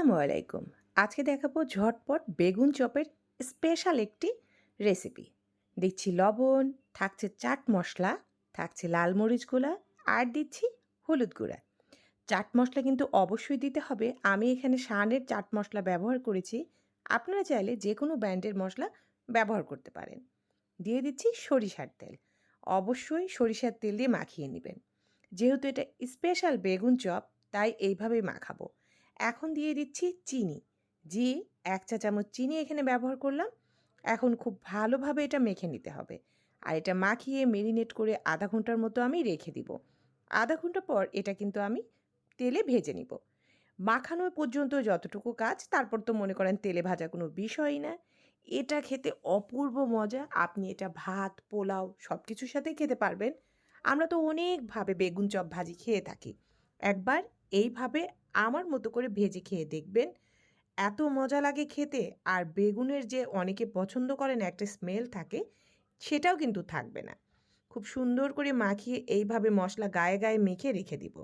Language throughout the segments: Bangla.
আলাইকুম। আজকে দেখাবো ঝটপট বেগুন চপের স্পেশাল একটি রেসিপি। দিচ্ছি লবণ, থাকছে চাট মশলা, থাকছে লাল মরিচ গুঁড়া আর দিচ্ছি হলুদ গুঁড়া। চাট মশলা কিন্তু অবশ্যই দিতে হবে। আমি এখানে শানের চাট মশলা ব্যবহার করেছি। আপনারা চাইলে যে কোনো ব্র্যান্ডের মশলা ব্যবহার করতে পারেন। দিয়ে দিচ্ছি সরিষার তেল। অবশ্যই সরিষার তেল দিয়ে মাখিয়ে নেবেন। যেহেতু এটা স্পেশাল বেগুন চপ, তাই এইভাবেই মাখাবো। এখন দিয়ে দিচ্ছি চিনি। জি, এক চা চামচ চিনি এখানে ব্যবহার করলাম। এখন খুব ভালোভাবে এটা মেখে নিতে হবে। আর এটা মাখিয়ে মেরিনেট করে আধা ঘণ্টার মতো আমি রেখে দিব। আধা ঘণ্টা পর এটা কিন্তু আমি তেলে ভেজে নিব। মাখানো পর্যন্ত যতটুকু কাজ, তারপর তো মনে করেন তেলে ভাজা কোনো বিষয়ই না। এটা খেতে অপূর্ব মজা। আপনি এটা ভাত, পোলাও সব কিছুর সাথেই খেতে পারবেন। আমরা তো অনেকভাবে বেগুন চপ ভাজি খেয়ে থাকি। একবার এইভাবে আমার মতো করে ভেজে খেয়ে দেখবেন। এত মজা লাগে খেতে আর বেগুনের যে অনেকে পছন্দ করেন একটা স্মেল থাকে, সেটাও কিন্তু থাকবে না। খুব সুন্দর করে মাখিয়ে এইভাবে মশলা গায়ে গায়ে মেখে রেখে দিব।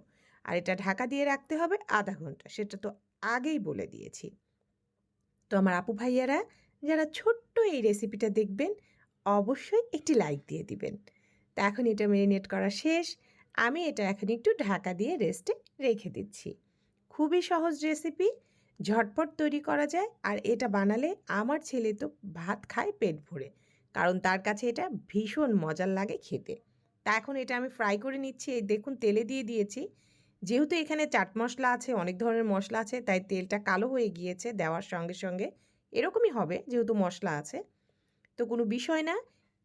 আর এটা ঢাকা দিয়ে রাখতে হবে আধা ঘণ্টা, সেটা তো আগেই বলে দিয়েছি। তো আমার আপু ভাইয়ারা, যারা ছোট্ট এই রেসিপিটা দেখবেন, অবশ্যই একটি লাইক দিয়ে দিবেন। তা এখন এটা মেরিনেট করা শেষ। আমি এটা এখন একটু ঢাকা দিয়ে রেস্টে রেখে দিচ্ছি। খুবই সহজ রেসিপি ঝটপট তৈরি করা যায় আর এটা বানালে আমার ছেলে তো ভাত খায় পেট ভরে, কারণ তার কাছে এটা ভীষণ মজার লাগে খেতে। তা এখন এটা আমি ফ্রাই করে নিচ্ছি, এই দেখুন তেলে দিয়ে দিয়েছি। যেহেতু এখানে চাট মশলা আছে, অনেক ধরনের মশলা আছে, তাই তেলটা কালো হয়ে গিয়েছে দেওয়ার সঙ্গে সঙ্গে। এরকমই হবে যেহেতু মশলা আছে। তো কোনো বিষয় না,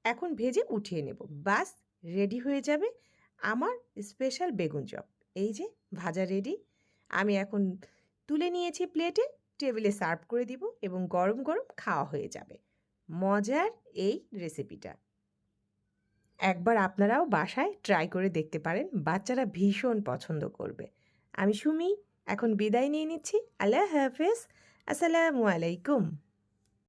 এখন ভেজে উঠিয়ে নেব। বাস রেডি হয়ে যাবে আমার স্পেশাল বেগুন চপ। এই যে, ভাজা রেডি আমি এখন তুলে নিয়েছি প্লেটে, টেবিলে সার্ভ করে দিব এবং গরম গরম খাওয়া হয়ে যাবে। মজার এই রেসিপিটা। একবার আপনারাও বাসায় ট্রাই করে দেখতে পারেন, বাচ্চারা ভীষণ পছন্দ করবে। আমি সুমি, এখন বিদায় নিয়ে নিচ্ছি। আল্লাহ হাফেজ। আসসালামু আলাইকুম।